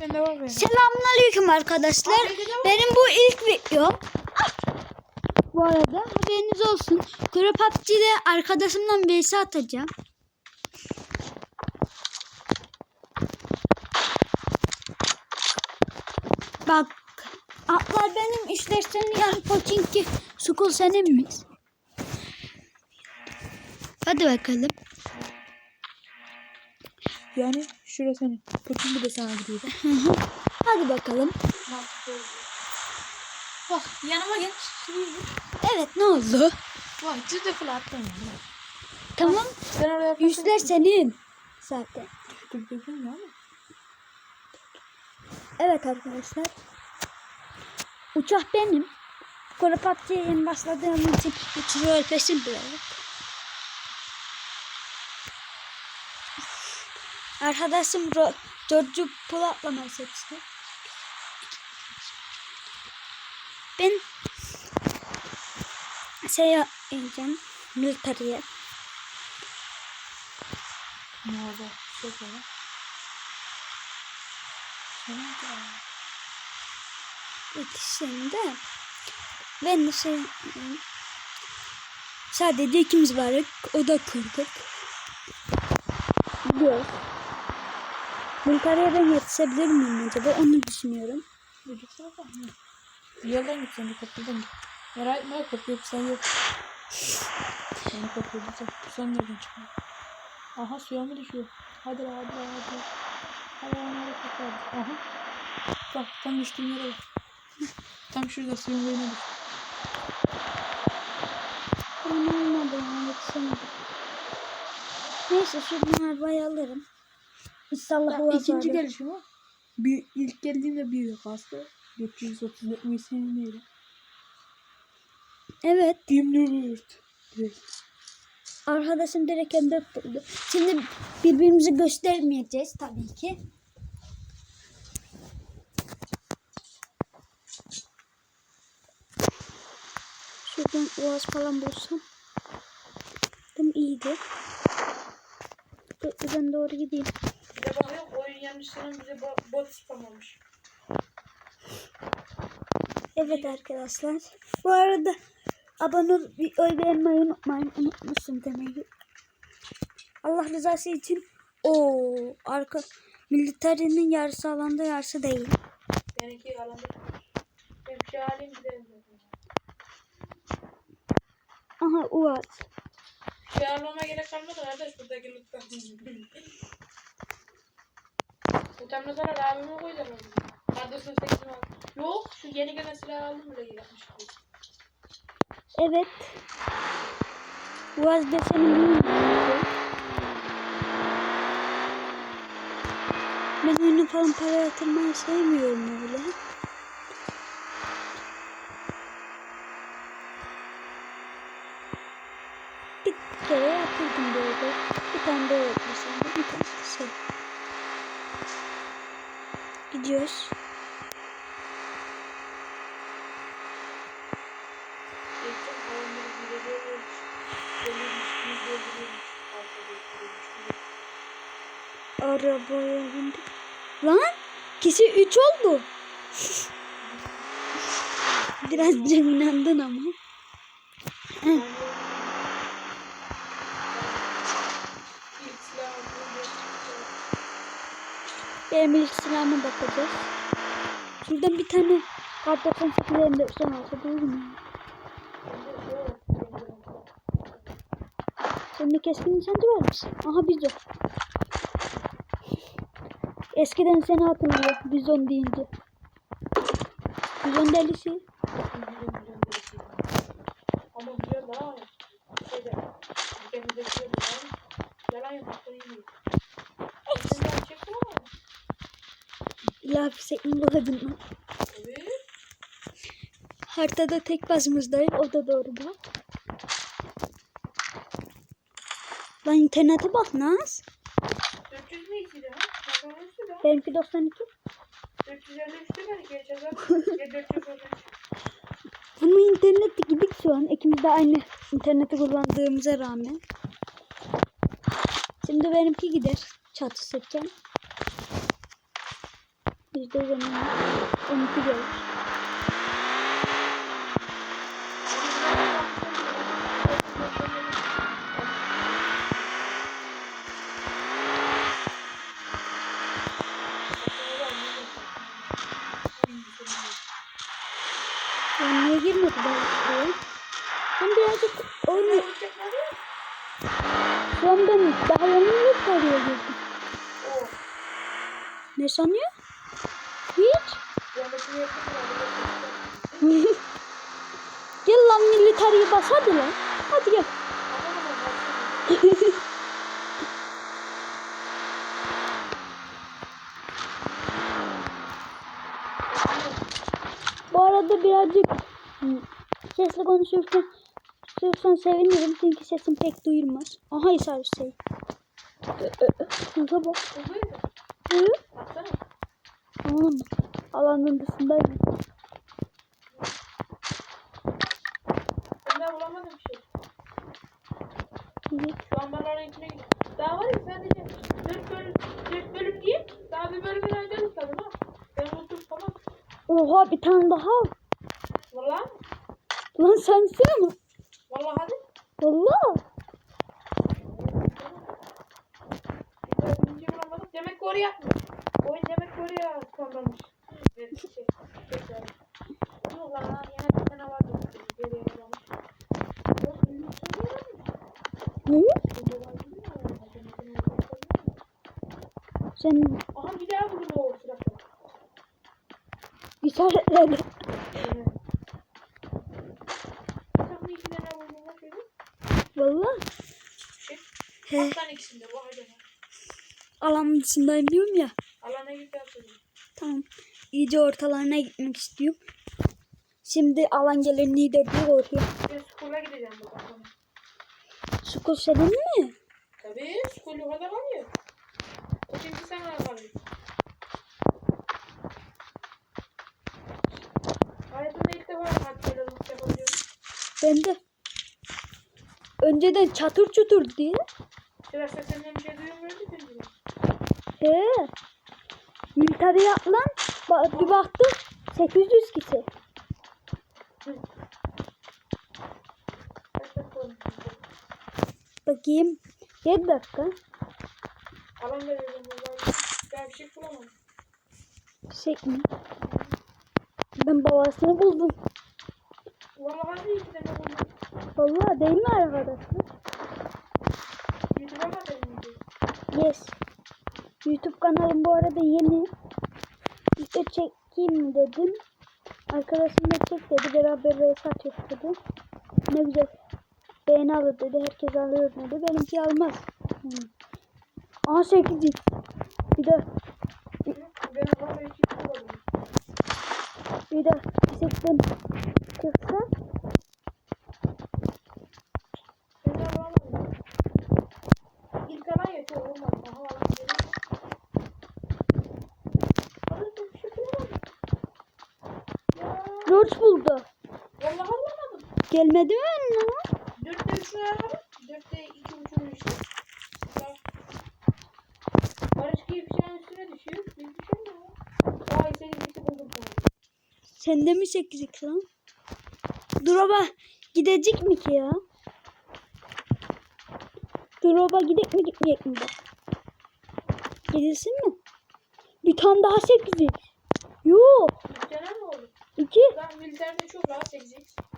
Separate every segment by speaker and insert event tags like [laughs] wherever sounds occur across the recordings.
Speaker 1: Ben de var.
Speaker 2: Selamünaleyküm arkadaşlar. Benim bu ilk video. Bu arada haberiniz olsun. Kuru PUBG'de arkadaşımdan vs atacağım. Bak atlar benim işler senin yani Pochinki School senin mi? Hadi bakalım.
Speaker 1: Yani şurası senin. Bakın bir de sana gidiyor.
Speaker 2: Hadi bakalım.
Speaker 1: Bak yanıma gel.
Speaker 2: Evet ne oldu?
Speaker 1: Bak düz de fırlattın ya.
Speaker 2: Tamam.
Speaker 1: Ben oraya
Speaker 2: Yüzler senin. Zaten. Evet arkadaşlar. Uçak benim. PUBG'ye yeni başladığım için uçuruyor peşin bile. Arkadaşım Ro George'u pul atlamayı seçti. Ben şey yapacağım. Military'e.
Speaker 1: Ne oldu? Çok. Senin de.
Speaker 2: İkisinde ben de şey sadece ikimiz varız. O da kırdık. Gidiyoruz. Bulgarya'ya ben yetişebilir miyim acaba? Onu düşünüyorum.
Speaker 1: Bir gitsene bak. Bir yerden git sen de köprüden git. Merak etme yok sen yok. Seni köprü gidecek. Sen nereden çıkıyor? Aha suya mı düşüyor? Hadi la hadi la hadi. Hadi la hadi la. Aha. Bak tam düştüğüm yere bak. Tam şurada suyun boyuna düş.
Speaker 2: Ama olmadı ya yetişemedim. Neyse şuradan arabayı alırım. İnşallah
Speaker 1: ikinci
Speaker 2: azarlar.
Speaker 1: gelişim o. Bir, ilk geldiğimde bir yok hasta. 734 mi senin neydi?
Speaker 2: Evet.
Speaker 1: 24. Direkt.
Speaker 2: Arkadaşım direkt M4 buldu. Şimdi birbirimizi göstermeyeceğiz tabii ki. Şuradan uaz falan bulsam. Değil iyiydi. Köprüden doğru gideyim.
Speaker 1: Bir de bakıyorum oyun yanlışlarım bize bo- bot spamlamış.
Speaker 2: Evet arkadaşlar. Bu arada abone oy vermeyi unutmayın. Unutmuşsun demeyi. Allah rızası için o arka militerinin yarısı alanda yarısı değil.
Speaker 1: Benimki alanda. Ben bir alayım gidelim zaten.
Speaker 2: Aha
Speaker 1: şey almama gerek kalmadı kardeş buradaki lütfen. [laughs] Sonra abime koyacağım onu. Kardeşim sekizini al. Yok şu yeni gelen silahı aldım bile yapmış.
Speaker 2: Evet. Uaz deseni bilmiyorum. Ben oyunu falan para yatırmayı sevmiyorum öyle. Bir kere yatırdım böyle. Bir tane de yapmışım. Bir tane de şey. Gidiyoruz.
Speaker 1: Geçtim havamları bir de böyle Doluymuş, bir doldurulmuş. Arkada oturuyormuş.
Speaker 2: Arabaya bindik. Lan kişi 3 oldu. [laughs] Biraz Cem inandın ama.
Speaker 1: İlk silah aldığım bir
Speaker 2: Benim ilk silahıma bakacağız. Şuradan bir tane kartopu saklayayım son olsa değil mi? Senin de keskin nişancı var mısın? Aha bizon. Eskiden seni hatırlıyor bizon deyince. Bizon delisi.
Speaker 1: Ama diyor la şeyde kendimize diyor la yalan yok hakkını yemiyor. Sen de çektin ama.
Speaker 2: İlahi sekmi buladın mı?
Speaker 1: Evet.
Speaker 2: Haritada tek bazımızdayım. O da doğru bak. Lan internete bak Naz.
Speaker 1: 400 mü ikiydi ha? Bakalım üstü de.
Speaker 2: Benimki 92.
Speaker 1: 453'tü belki geçeceğiz. Ya 433.
Speaker 2: Ama internette gidik şu an. İkimiz de aynı interneti kullandığımıza rağmen. Şimdi benimki gider. Çatı seçeceğim. Bizde zaman 12 gelir. Bas hadi lan. Hadi gel. [laughs] Bu arada birazcık sesli konuşurken konuşursan sevinirim çünkü sesim pek duyulmaz. Aha Hisar Hüseyin. Kanka bak. Hı? Oğlum alanın dışındayım.
Speaker 1: Ben daha bulamadım bir şey.
Speaker 2: İyi.
Speaker 1: Şu an ben oraya içine gidiyorum. Daha var ya sadece 4 bölüm, 4 bölüm değil. Daha bir bölümün aydınlık tabii ha. Ben unuttum tamam.
Speaker 2: Oha bir tane daha.
Speaker 1: Valla.
Speaker 2: Lan sensin mi?
Speaker 1: Valla hadi.
Speaker 2: Valla.
Speaker 1: Demek oraya yapmış. Oyun demek oraya. Evet, şey, tekrar. Yok lan yine bir tane vardı. Geriye kalmış. Yok, ünlü söylüyorum.
Speaker 2: Ne? Sen
Speaker 1: Aha bir daha buldum o sırada.
Speaker 2: İşaretledi.
Speaker 1: Evet. Şöyle.
Speaker 2: Valla.
Speaker 1: Şey,
Speaker 2: He.
Speaker 1: İkisinde. Be.
Speaker 2: Alanın dışındayım diyorum ya.
Speaker 1: Alana git yapsın.
Speaker 2: Tamam. İyice ortalarına gitmek istiyorum. Şimdi alan gelir lider diye korkuyor.
Speaker 1: Ben skula gideceğim bu bakalım.
Speaker 2: Skul senin mi?
Speaker 1: Tabii skul yukarıda kalıyor. O şimdi sana kalıyor.
Speaker 2: Ben de. Önceden çatır çutur diye.
Speaker 1: Biraz da senden bir şey duymuyordu ki.
Speaker 2: He. Militariye atlan. Ba- bir baktım 800 kişi. Bakayım. 7 dakika.
Speaker 1: Alan veriyorum vallahi. Ben bir şey bulamadım.
Speaker 2: Şey mi? Ben babasını buldum.
Speaker 1: Vallahi hadi iki tane buldum.
Speaker 2: Vallahi değil mi arkadaşlar? Yes. YouTube kanalım bu arada yeni. Video çekeyim dedim. Arkadaşım da çek dedi. Beraber reis atıyor dedi. Ne güzel. Beğeni alır dedi. Herkes alıyor dedi. Benimki almaz. Hmm. Aha 8 Bir de bir de bisikletten çıksa
Speaker 1: Ben de bulamadım. İlk alan yetiyor olmadı. Aha alan geliyor. Abi ben bir şey bulamadım. Ya.
Speaker 2: George buldu.
Speaker 1: Vallahi bulamadım.
Speaker 2: Gelmedi mi önüne?
Speaker 1: Dörtte üçünü aradım. Dörtte iki işte. Ya. Barış gibi bir şeyin üstüne düşüyor. Biz düşemiyor. Vay senin iki buldum.
Speaker 2: Sende mi 8 lan? Drop'a gidecek mi ki ya? Drop'a gidecek mi gitmeyecek mi? Gidilsin mi? Bir tane daha 8 Yok.
Speaker 1: Bir tane mi oldu?
Speaker 2: 2.
Speaker 1: Ben militerde çok rahat 8x.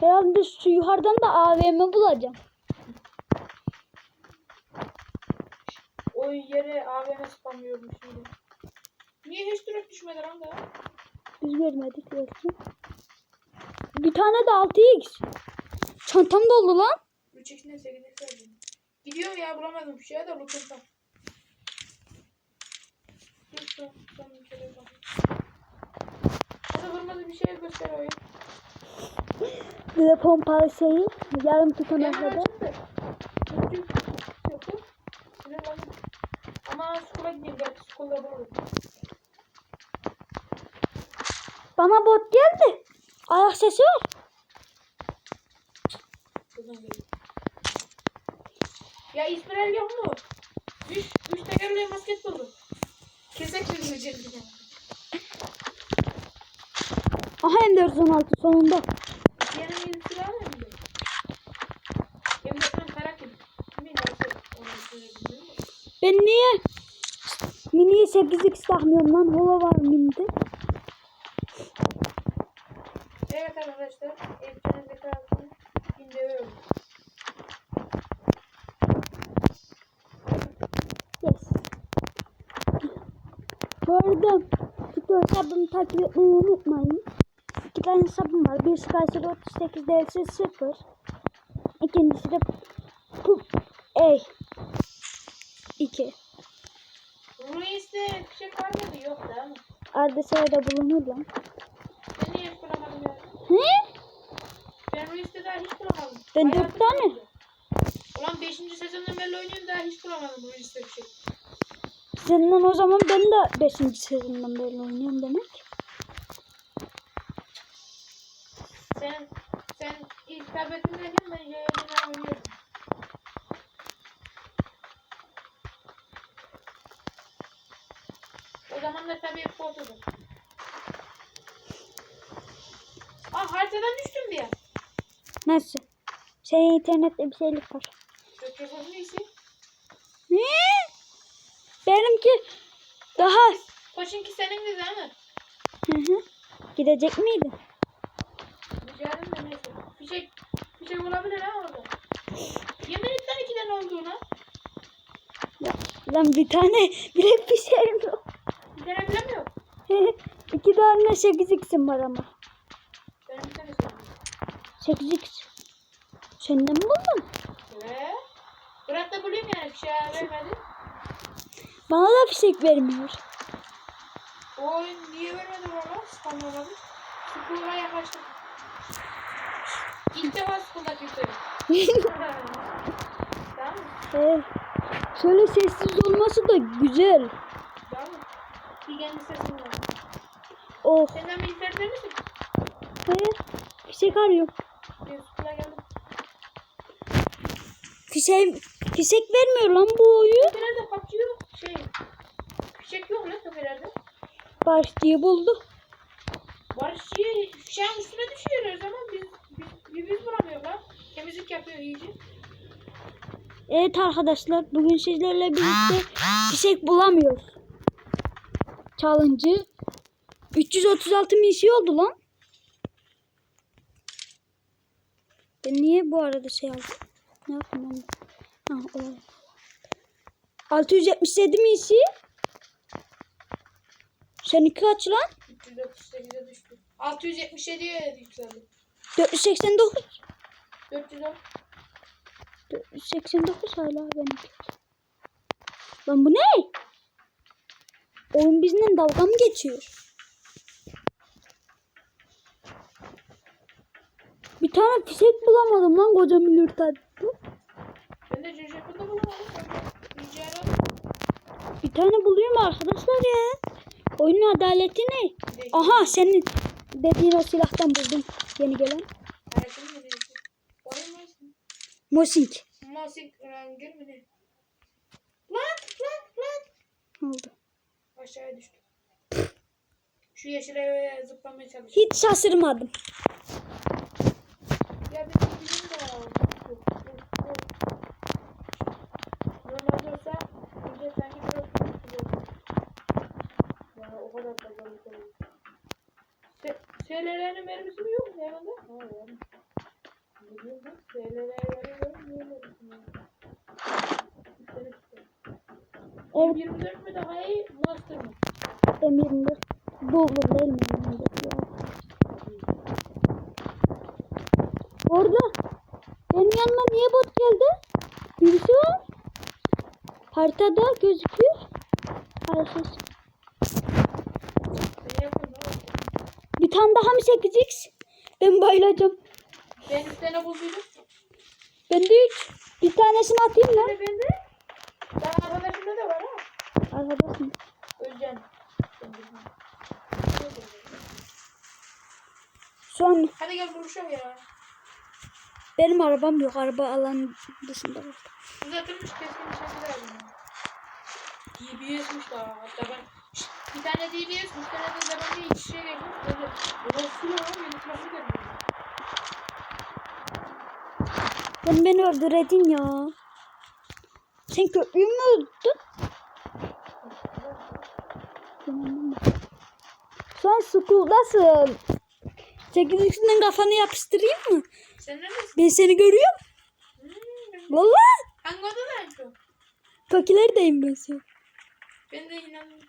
Speaker 2: Herhalde şu yukarıdan da AVM bulacağım.
Speaker 1: O yere AVM spamlıyormuş şimdi. Niye hiç direkt düşmedi lan da?
Speaker 2: Biz görmedik belki. Bir tane de 6x. Çantam doldu lan.
Speaker 1: 3x ne 8x verdim. Gidiyorum ya bulamadım bir şey de lootum tam. Dur son bir kere vurmadı bir şey göster oyun.
Speaker 2: Bir de pompalı şeyi yarım tutana kadar.
Speaker 1: Ama skula belki skulda.
Speaker 2: Bana bot geldi. Ayak sesi var.
Speaker 1: Ya İsmail yok mu? Üç, üç tek Ucunda.
Speaker 2: Aha M416 sonunda.
Speaker 1: Diğerinin yedi silah var mıydı? Hem de tam kara kim? Kimin nasıl onu söyleyebiliyor musun?
Speaker 2: Ben niye miniye 8x takmıyorum lan? Holo var minide.
Speaker 1: Evet arkadaşlar. Hepinize kalsın. Şimdi öyle.
Speaker 2: Yes. Bu arada TikTok hesabımı takip etmeyi unutmayın. İki tane hesabım var. Bir Skyser 38 DS 0. İkincisi de Pup A 2.
Speaker 1: Ruins'te fişek var mıydı? Yok değil mi?
Speaker 2: Sırada bulunur lan.
Speaker 1: Ben niye bulamadım ya?
Speaker 2: He?
Speaker 1: Ben Ruins'te daha hiç bulamadım.
Speaker 2: Ben dört tane.
Speaker 1: Ulan 5. sezondan beri oynuyorum daha hiç bulamadım Ruins'te fişek.
Speaker 2: Senden o zaman ben de 5. sezondan beri oynuyorum demek.
Speaker 1: Sen sen ilk tabletindeyken ben yayından oynuyordum. O zaman da tabii fotodu. Aa haritadan düştüm bir yer.
Speaker 2: Nasıl? Senin internette bir şeylik var.
Speaker 1: Mikrofon neyse.
Speaker 2: Ne? Benimki daha
Speaker 1: Koçinki senin de değil mi?
Speaker 2: Hı hı. Gidecek miydin?
Speaker 1: Rica ederim de neyse. Fişek, fişek olabilir ha orada. Yemin et lan ikiden olduğunu.
Speaker 2: Ya, lan bir tane [laughs] bile bir şeyim yok.
Speaker 1: Bir tane bilemiyorum. [laughs]
Speaker 2: İki tane 8x'im var ama.
Speaker 1: Benim bir tane.
Speaker 2: 8x. Senden mi buldun?
Speaker 1: Ve bırak da bulayım yani fişeği vermedi.
Speaker 2: Bana da fişek vermiyor.
Speaker 1: O oyun niye vermedi bana? Spamlamadı. School'a yaklaştım. İlk defa school'da [laughs] küfür. tamam mı?
Speaker 2: Ee, şöyle sessiz olması da güzel.
Speaker 1: Mı? Bir sesin var.
Speaker 2: Oh.
Speaker 1: Senden bilgisayarda misin?
Speaker 2: Hayır. Fişek arıyorum.
Speaker 1: School'a geldim.
Speaker 2: Fişek, fişek vermiyor lan bu oyun.
Speaker 1: Kafelerde kaçıyor. Şey. Fişek yok lan kafelerde.
Speaker 2: Diye buldu.
Speaker 1: Barışçı fişeğin üstüne düşüyor her zaman. Biz, biz, biz, biz vuramıyoruz lan. Temizlik yapıyor iyice.
Speaker 2: Evet arkadaşlar bugün sizlerle birlikte fişek bulamıyoruz. Challenge'ı 336 misi oldu lan. Ben niye bu arada şey aldım? Ne yaptım ben? de? Ha, o. 677 misi. Seninki kaç lan?
Speaker 1: 338'e düştü. 677'ye yükseldi.
Speaker 2: 489.
Speaker 1: 410.
Speaker 2: 489 hala benimki. Lan bu ne? Oyun bizimle dalga mı geçiyor? Bir tane fişek bulamadım lan koca milürten.
Speaker 1: Ben de Cücekul'da bulamadım.
Speaker 2: Bir tane buluyorum arkadaşlar ya. Oyunun adaleti ne? Aha senin dediğin o silahtan buldum. Yeni gelen. Mosink.
Speaker 1: Masik Ranger mi ne? Lan lan lan.
Speaker 2: Ne oldu?
Speaker 1: Aşağıya düştü. Şu yeşil eve zıplamaya çalışıyor.
Speaker 2: Hiç şaşırmadım.
Speaker 1: Ya bir bizim de var. Normalde olsa önce sanki biraz korkuyor. Ya o kadar da böyle. Se SLR'nin mermisi mi yok mu yanında? Ha ben. SLR'ye veriyorum. Niye mermisi mi yok? M24 mü daha iyi, Blaster mı?
Speaker 2: M24. Doğru değil mi? Orada. Benim yanıma niye bot geldi? Birisi var. Haritada gözüküyor.
Speaker 1: Harsız.
Speaker 2: Bir tane daha mı sekeceksin? Ben bayılacağım.
Speaker 1: Ben üç tane bulduydum.
Speaker 2: Ben de üç. Bir tanesini atayım lan.
Speaker 1: Ben de. Ben arkadaşımda da var ha.
Speaker 2: Arkadaşım. Şu an
Speaker 1: Hadi gel vuruşalım ya.
Speaker 2: benim arabam yok. Araba alan dışında var.
Speaker 1: Uzatılmış keskin nişancı lazım. DBS'miş daha. Hatta ben Şşt, Bir tane DBS, bir tane de zamanı iç içe gelmiş. Böyle Rosulu var, beni trafik ediyor.
Speaker 2: Sen beni öldürdün ya. Sen köprüyü mü öldürdün? Sen school'dasın. Sekiz üstünden kafanı yapıştırayım mı?
Speaker 1: Sen neredesin?
Speaker 2: Ben seni görüyorum.
Speaker 1: Hmm,
Speaker 2: Vallahi.
Speaker 1: hangi odadayım şu?
Speaker 2: Fakirlerdeyim ben sen.
Speaker 1: Ben de inanmıyorum.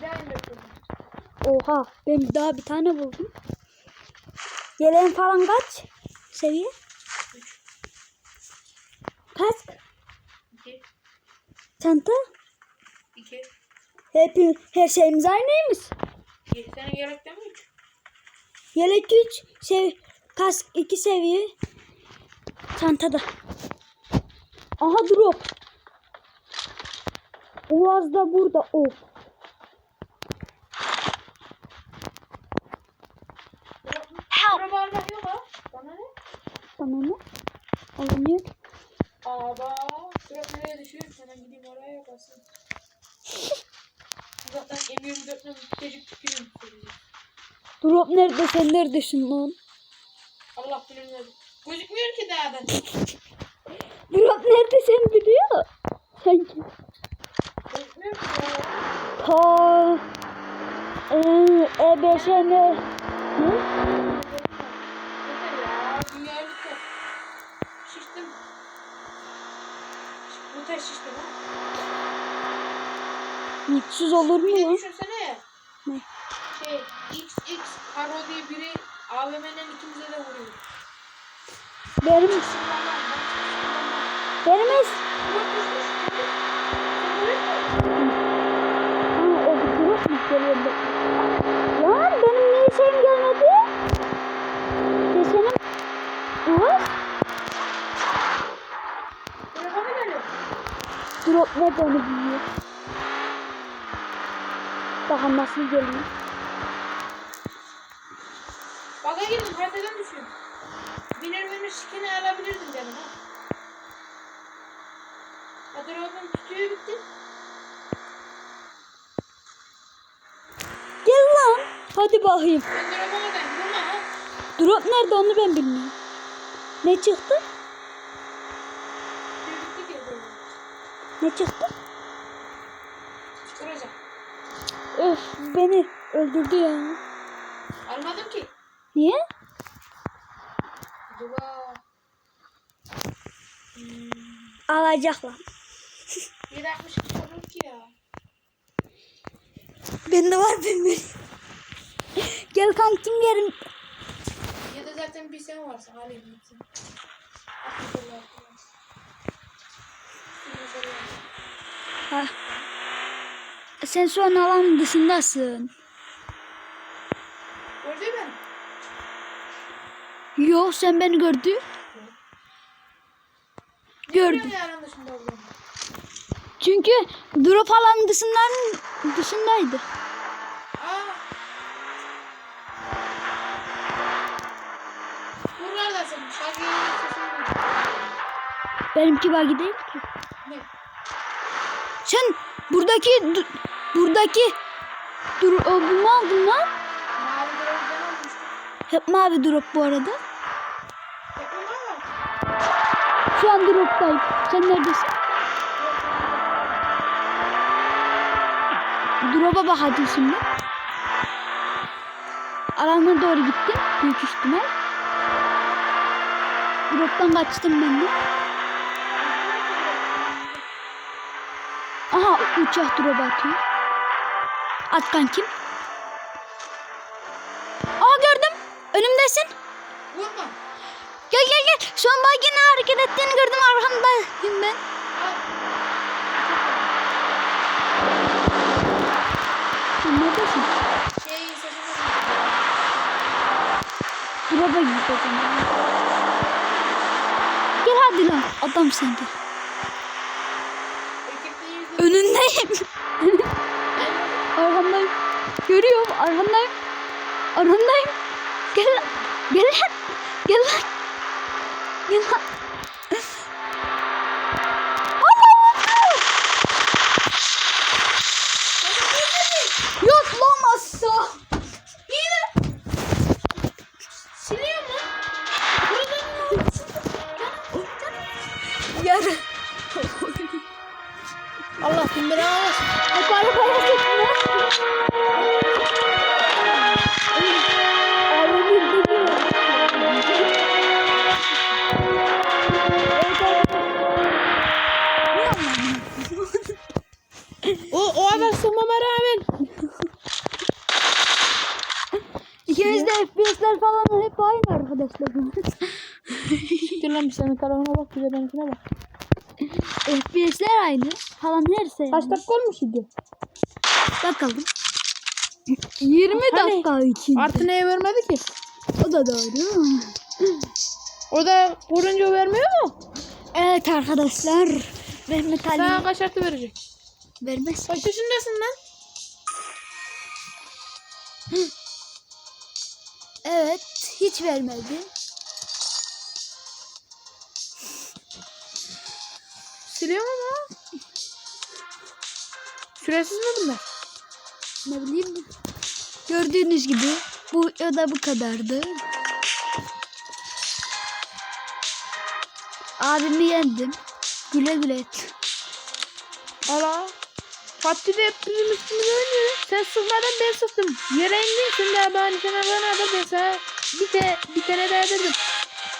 Speaker 1: İnanmıyorum.
Speaker 2: Oha ben daha bir tane buldum. Yeleğin falan kaç? Seviye? Kaç?
Speaker 1: İki,
Speaker 2: Çanta?
Speaker 1: iki,
Speaker 2: Hep, her şeyimiz aynıymış.
Speaker 1: İki. Senin gerekten mi üç?
Speaker 2: Yelek 3, sev kask 2 seviye. Çantada. Aha drop. Uaz da burada. Oh.
Speaker 1: Help! Bana ne?
Speaker 2: Bana ne? Alınıyor.
Speaker 1: Düşüyor? Hemen gideyim oraya yapasın. Zaten M24'le mütecik tükürüm.
Speaker 2: Drop nerede? Sen neredesin lan?
Speaker 1: Allah bilir nerede. Gözükmüyor ki dağdan.
Speaker 2: Drop nerede sen biliyor? Sanki.
Speaker 1: Gözükmüyor ki dağdan.
Speaker 2: Ta e, E5'e ne?
Speaker 1: Şiştim. Bu taş şiştim ha.
Speaker 2: Mutsuz olur
Speaker 1: Bir
Speaker 2: mu
Speaker 1: de
Speaker 2: lan?
Speaker 1: düşünsene.
Speaker 2: Ne?
Speaker 1: Şey XX Karo diye biri AVM'den ikimize de vuruyor. Görüyor musun?
Speaker 2: Ha, o bir drop mu geliyor? Lan benim niye şeyim gelmedi? Desenim...
Speaker 1: Geliyor?
Speaker 2: Drop nerede onu biliyor. Daha nasıl geliyor?
Speaker 1: Baga girdim haritadan düşüyorum. Biner biner şikini alabilirdim canım ha. Adrop'un tütüğü bitti.
Speaker 2: Gel lan. Hadi bakayım.
Speaker 1: Ben drop'a bakayım. Vurma ha.
Speaker 2: Drop nerede onu ben bilmiyorum. Ne çıktı? Ne çıktı? Beni öldürdü ya.
Speaker 1: Almadım ki.
Speaker 2: Niye?
Speaker 1: Acaba... Hmm,
Speaker 2: Alacak lan. [laughs]
Speaker 1: 762 olur ki ya.
Speaker 2: Bende var ben ben. Gel kankim yerim.
Speaker 1: Ya da zaten bir sen varsın. Alayım gitsin.
Speaker 2: Ha. Sen şu an alanın dışındasın.
Speaker 1: Gördün mü?
Speaker 2: Yok sen beni gördün. Gördüm. Çünkü drop alanın dışından dışındaydı.
Speaker 1: Aa. Buralardasın.
Speaker 2: Benimki bagi değil ki.
Speaker 1: Ne?
Speaker 2: Sen buradaki buradaki dur o bunu aldın lan. Hep mavi drop bu arada. Şu an droptayım. Sen neredesin? Drop'a bak hadi şimdi. Alana doğru gittim. Büyük ihtimal. Drop'tan kaçtım ben de. Aha uçak drop atıyor. At kankim. Aa gördüm. Önümdesin.
Speaker 1: Vurma.
Speaker 2: Gel gel gel. Şu an bak yine hareket ettiğini gördüm. Arkandayım ben. Sen neredesin?
Speaker 1: Şey sesini
Speaker 2: Drop'a gideceğim. Gel hadi lan. Adam sen gel. Önündeyim. [laughs] Arkandayım. Görüyorum. Arkandayım. Arkandayım. Gel lan. Gel lan. Gel lan. Gel lan.
Speaker 1: Dur lan bir senin tarafına bak bir de benimkine bak.
Speaker 2: FPS'ler aynı. Falan her şey.
Speaker 1: Kaç dakika olmuş idi?
Speaker 2: Bakalım. 20
Speaker 1: Hani?
Speaker 2: dakika için.
Speaker 1: Artı neye vermedi ki?
Speaker 2: O da doğru.
Speaker 1: O da vurunca vermiyor mu?
Speaker 2: Evet arkadaşlar. Mehmet Ali
Speaker 1: Sana kaç artı verecek?
Speaker 2: vermez.
Speaker 1: Kaç yaşındasın lan?
Speaker 2: Evet. Hiç vermedi.
Speaker 1: Siliyor mu lan? Süresiz mi bunlar?
Speaker 2: Ne bileyim. Gördüğünüz gibi bu ya da bu kadardı. Abimi yendim. Güle güle et.
Speaker 1: Ala. Fatih de hep bizim üstümüze oynuyor. Sen sıkmadan ben sıktım. Yere indin sen de bana nişan alana kadar ben sana bir, te, bir tane daha dedim.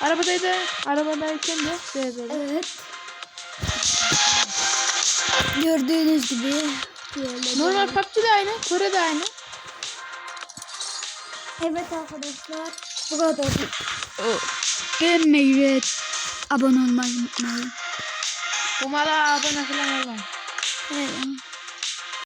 Speaker 1: Arabadaydı. Arabadayken de.
Speaker 2: Evet. Gördüğünüz gibi.
Speaker 1: Normal. PUBG de aynı. Kore de aynı.
Speaker 2: Evet arkadaşlar. Bu kadar. Beğenmeyi ve abone olmayı unutmayın.
Speaker 1: Umara abone falan olmayın.
Speaker 2: Evet.